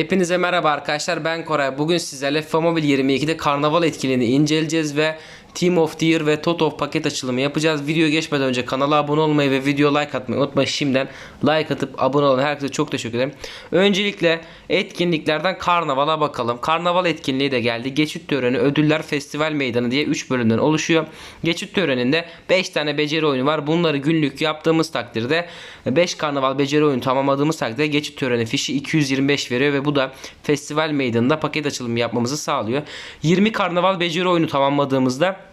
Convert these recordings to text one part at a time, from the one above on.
Hepinize merhaba arkadaşlar ben Koray. Bugün sizlerle FIFA Mobile 22'de karnaval etkinliğini inceleyeceğiz ve Team of the Year ve Tot of paket açılımı yapacağız. Videoya geçmeden önce kanala abone olmayı ve video like atmayı unutmayın. Şimdiden like atıp abone olan herkese çok teşekkür ederim. Öncelikle etkinliklerden karnavala bakalım. Karnaval etkinliği de geldi. Geçit töreni, ödüller, festival meydanı diye 3 bölümden oluşuyor. Geçit töreninde 5 tane beceri oyunu var. Bunları günlük yaptığımız takdirde 5 karnaval beceri oyunu tamamladığımız takdirde geçit töreni fişi 225 veriyor ve bu da festival meydanında paket açılımı yapmamızı sağlıyor. 20 karnaval beceri oyunu tamamladığımızda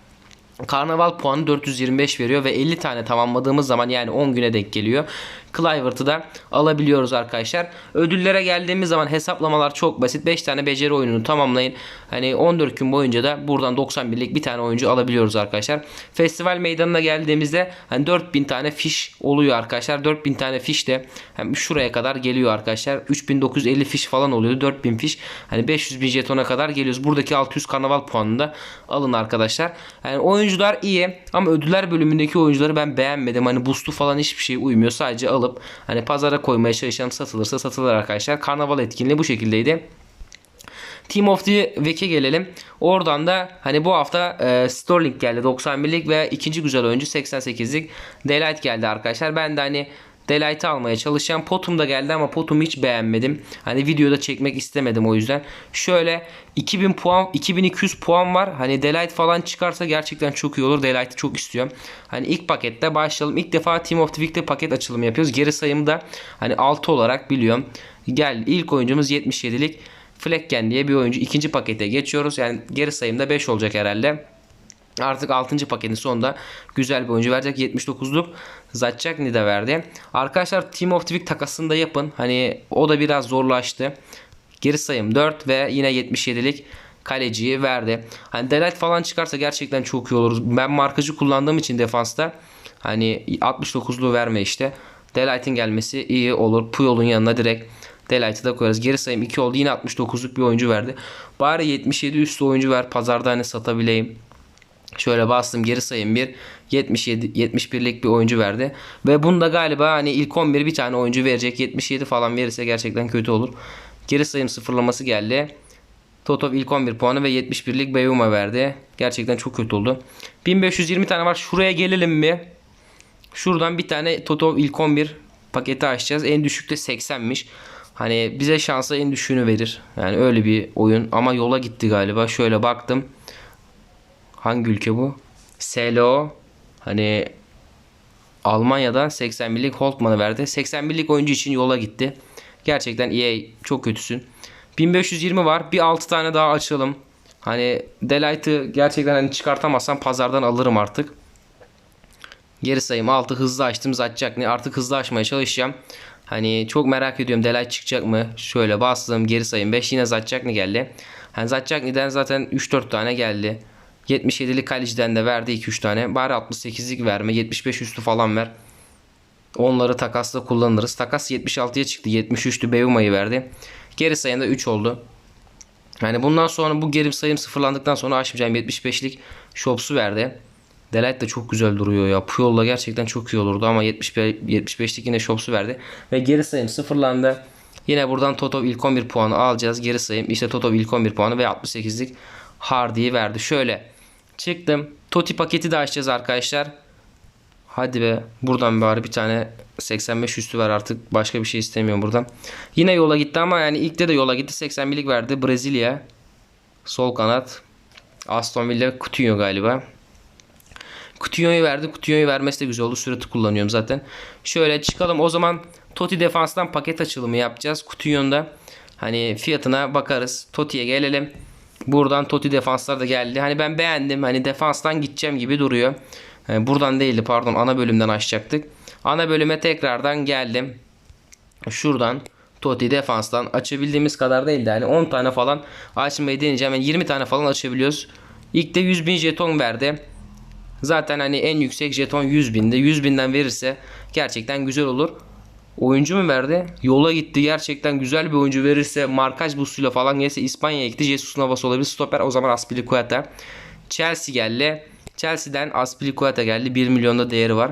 Karnaval puanı 425 veriyor ve 50 tane tamamladığımız zaman yani 10 güne denk geliyor. Clivert'ı da alabiliyoruz arkadaşlar. Ödüllere geldiğimiz zaman hesaplamalar çok basit. 5 tane beceri oyununu tamamlayın. Hani 14 gün boyunca da buradan 91'lik bir tane oyuncu alabiliyoruz arkadaşlar. Festival meydanına geldiğimizde hani 4000 tane fiş oluyor arkadaşlar. 4000 tane fiş de hem şuraya kadar geliyor arkadaşlar. 3950 fiş falan oluyordu. 4000 fiş. Hani 500 bin jetona kadar geliyoruz. Buradaki 600 karnaval puanını da alın arkadaşlar. Yani oyuncular iyi ama ödüller bölümündeki oyuncuları ben beğenmedim. Hani boost'u falan hiçbir şey uymuyor. Sadece alıp hani pazara koymaya çalışan satılırsa satılır arkadaşlar. Karnaval etkinliği bu şekildeydi. Team of the Week'e gelelim. Oradan da hani bu hafta e, Sterling geldi 91'lik ve ikinci güzel oyuncu 88'lik Delight geldi arkadaşlar. Ben de hani Delight'ı almaya çalışacağım. Potum da geldi ama Potum'u hiç beğenmedim. Hani videoda çekmek istemedim o yüzden. Şöyle 2000 puan 2200 puan var. Hani Delight falan çıkarsa gerçekten çok iyi olur. Delight'ı çok istiyorum. Hani ilk pakette başlayalım. İlk defa Team of the Week'te paket açılımı yapıyoruz. Geri sayımı da hani 6 olarak biliyorum. Gel ilk oyuncumuz 77'lik Flecken diye bir oyuncu. ikinci pakete geçiyoruz. Yani geri sayımda 5 olacak herhalde. Artık 6. paketin sonunda güzel bir oyuncu verecek. 79'luk Zatchakni de verdi. Arkadaşlar Team of the Week takasını da yapın. Hani o da biraz zorlaştı. Geri sayım 4 ve yine 77'lik kaleciyi verdi. Hani Delight falan çıkarsa gerçekten çok iyi olur. Ben markacı kullandığım için defansta hani 69'luğu verme işte. Delight'in gelmesi iyi olur. Puyol'un yanına direkt Delight'ı da koyarız. Geri sayım 2 oldu. Yine 69'luk bir oyuncu verdi. Bari 77 üstü oyuncu ver. Pazarda hani satabileyim. Şöyle bastım geri sayım 1 77 71'lik bir oyuncu verdi. Ve bunda galiba hani ilk 11 bir tane oyuncu verecek. 77 falan verirse gerçekten kötü olur. Geri sayım sıfırlaması geldi. Totov ilk 11 puanı ve 71'lik Beyuma verdi. Gerçekten çok kötü oldu. 1520 tane var. Şuraya gelelim mi? Şuradan bir tane Totov ilk 11 paketi açacağız. En düşük de 80'miş. Hani bize şansa en düşüğünü verir. Yani öyle bir oyun. Ama yola gitti galiba. Şöyle baktım. Hangi ülke bu? SLO. Hani Almanya'dan 81'lik Holtman'ı verdi. 81'lik oyuncu için yola gitti. Gerçekten EA çok kötüsün. 1520 var. Bir 6 tane daha açalım. Hani Delight'ı gerçekten hani çıkartamazsam pazardan alırım artık. Geri sayım 6 hızlı açtım zatacak ne artık hızlı açmaya çalışacağım. Hani çok merak ediyorum Delight çıkacak mı? Şöyle bastım geri sayım 5 yine zatacak ne geldi? Hani zatacak neden zaten 3-4 tane geldi. 77'lik kaleciden de verdi 2-3 tane. Bari 68'lik verme. 75 üstü falan ver. Onları takasla kullanırız. Takas 76'ya çıktı. 73'tü Beuma'yı verdi. Geri sayımda 3 oldu. Yani bundan sonra bu geri sayım sıfırlandıktan sonra açmayacağım 75'lik Shops'u verdi. Delight de çok güzel duruyor ya. Puyol'la gerçekten çok iyi olurdu ama 75, 75'lik yine Shops'u verdi. Ve geri sayım sıfırlandı. Yine buradan Toto ilk 11 puanı alacağız. Geri sayım işte Toto ilk 11 puanı ve 68'lik Hardy'yi verdi. Şöyle çıktım. Toti paketi de açacağız arkadaşlar. Hadi be. Buradan bari bir tane 85 üstü ver artık. Başka bir şey istemiyorum buradan. Yine yola gitti ama yani ilkte de yola gitti. 81'lik verdi. Brezilya. Sol kanat. Aston Villa Coutinho galiba. Coutinho'yu verdi. Coutinho'yu vermesi de güzel oldu. Süratı kullanıyorum zaten. Şöyle çıkalım. O zaman Totti defanstan paket açılımı yapacağız. Coutinho'nun hani fiyatına bakarız. Totti'ye gelelim. Buradan Totti defanslar da geldi. Hani ben beğendim. Hani defanstan gideceğim gibi duruyor. Yani buradan değildi pardon ana bölümden açacaktık. Ana bölüme tekrardan geldim. Şuradan Totti defanstan açabildiğimiz kadar değil de hani 10 tane falan açmayı deneyeceğim. Yani 20 tane falan açabiliyoruz. İlk de 100 bin jeton verdi. Zaten hani en yüksek jeton 100 binde. 100 binden verirse gerçekten güzel olur. Oyuncu mu verdi? Yola gitti. Gerçekten güzel bir oyuncu verirse markaj boostuyla falan gelirse İspanya'ya gitti. Jesus Navas olabilir. Stoper o zaman Aspilicueta. Chelsea geldi. Chelsea'den Aspilicueta geldi. 1 milyonda değeri var.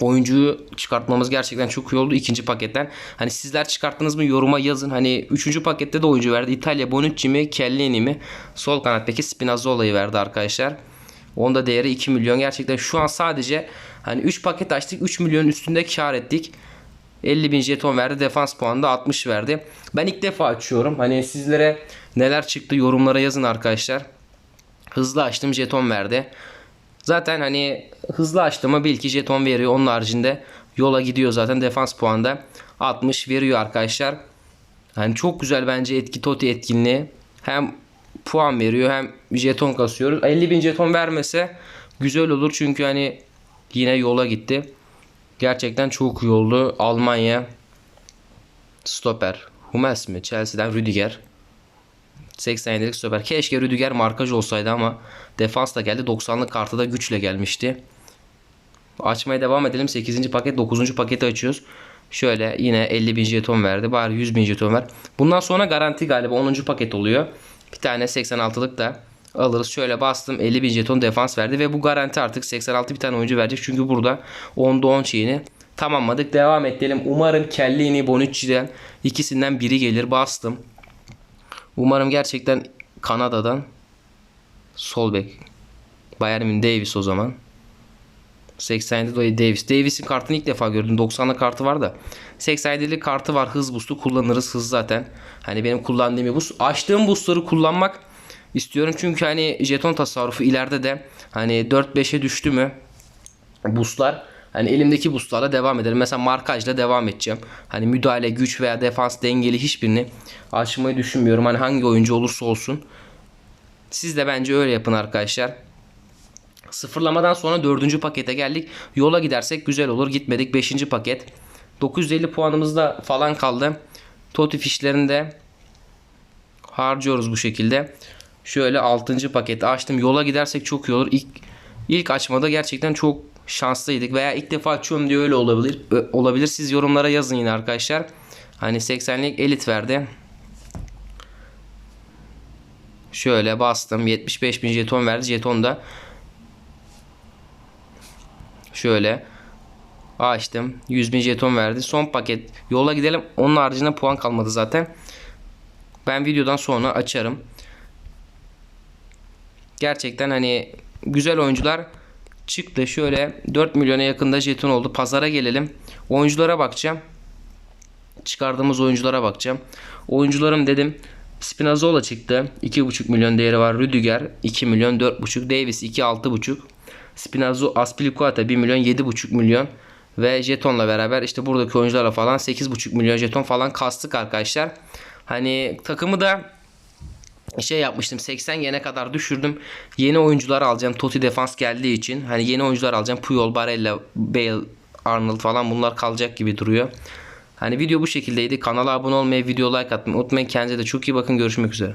oyuncuyu çıkartmamız gerçekten çok iyi oldu ikinci paketten. Hani sizler çıkarttınız mı yoruma yazın. Hani üçüncü pakette de oyuncu verdi. İtalya Bonucci mi Kellini mi? Sol kanattaki Spinazzola'yı verdi arkadaşlar. Onda değeri 2 milyon. Gerçekten şu an sadece hani 3 paket açtık 3 milyon üstünde kar ettik. 50 bin jeton verdi. Defans puanı da 60 verdi. Ben ilk defa açıyorum. Hani sizlere neler çıktı yorumlara yazın arkadaşlar. Hızlı açtım jeton verdi. Zaten hani hızlı açtığıma bil ki jeton veriyor. Onun haricinde yola gidiyor zaten defans puanda 60 veriyor arkadaşlar. Yani çok güzel bence etki toti etkinliği. Hem puan veriyor hem jeton kasıyoruz. 50 bin jeton vermese güzel olur çünkü hani yine yola gitti. Gerçekten çok iyi oldu. Almanya stoper. Hummels mi? Chelsea'den Rüdiger. 87'lik stoper. Keşke Rüdiger markaj olsaydı ama defans da geldi. 90'lık kartı da güçle gelmişti. Açmaya devam edelim. 8. paket 9. paketi açıyoruz. Şöyle yine 50 bin jeton verdi. Bari 100 bin jeton ver. Bundan sonra garanti galiba 10. paket oluyor. Bir tane 86'lık da alırız. Şöyle bastım 50 bin jeton defans verdi ve bu garanti artık 86 bir tane oyuncu verecek. Çünkü burada 10'da 10 şeyini tamamladık. Devam edelim. Umarım Kellini Bonucci'den ikisinden biri gelir. Bastım. Umarım gerçekten Kanada'dan sol bek. Bayern Münih Davis o zaman. 87 dolayı Davis. Davis'in kartını ilk defa gördüm. 90'lık kartı var da. 87'lik kartı var. Hız boost'u kullanırız. Hız zaten. Hani benim kullandığım bir boost. Açtığım boostları kullanmak istiyorum. Çünkü hani jeton tasarrufu ileride de hani 4-5'e düştü mü boostlar Hani elimdeki boostlarla devam ederim. Mesela markajla devam edeceğim. Hani müdahale, güç veya defans dengeli hiçbirini açmayı düşünmüyorum. Hani hangi oyuncu olursa olsun. Siz de bence öyle yapın arkadaşlar. Sıfırlamadan sonra dördüncü pakete geldik. Yola gidersek güzel olur. Gitmedik. Beşinci paket. 950 puanımız da falan kaldı. Toti fişlerinde harcıyoruz bu şekilde. Şöyle 6. paketi açtım. Yola gidersek çok iyi olur. İlk, ilk açmada gerçekten çok şanslıydık. Veya ilk defa açıyorum diye öyle olabilir. Olabilir. Siz yorumlara yazın yine arkadaşlar. Hani 80'lik elit verdi. Şöyle bastım. 75 bin jeton verdi. Jeton da şöyle açtım. 100 bin jeton verdi. Son paket. Yola gidelim. Onun haricinde puan kalmadı zaten. Ben videodan sonra açarım. Gerçekten hani güzel oyuncular çıktı. Şöyle 4 milyona yakında jeton oldu. Pazara gelelim. Oyunculara bakacağım. Çıkardığımız oyunculara bakacağım. Oyuncularım dedim. Spinazzola çıktı. 2,5 milyon değeri var. Rüdiger 2 milyon 4,5. Davis 2 6,5. Spinazzo Aspilicueta 1 milyon 7,5 milyon. Ve jetonla beraber işte buradaki oyuncularla falan 8,5 milyon jeton falan kastık arkadaşlar. Hani takımı da şey yapmıştım 80 yene kadar düşürdüm. Yeni oyuncular alacağım. Totti defans geldiği için. Hani yeni oyuncular alacağım. Puyol, Barella, Bale, Arnold falan bunlar kalacak gibi duruyor. Hani video bu şekildeydi. Kanala abone olmayı, video like atmayı unutmayın. Kendinize de çok iyi bakın. Görüşmek üzere.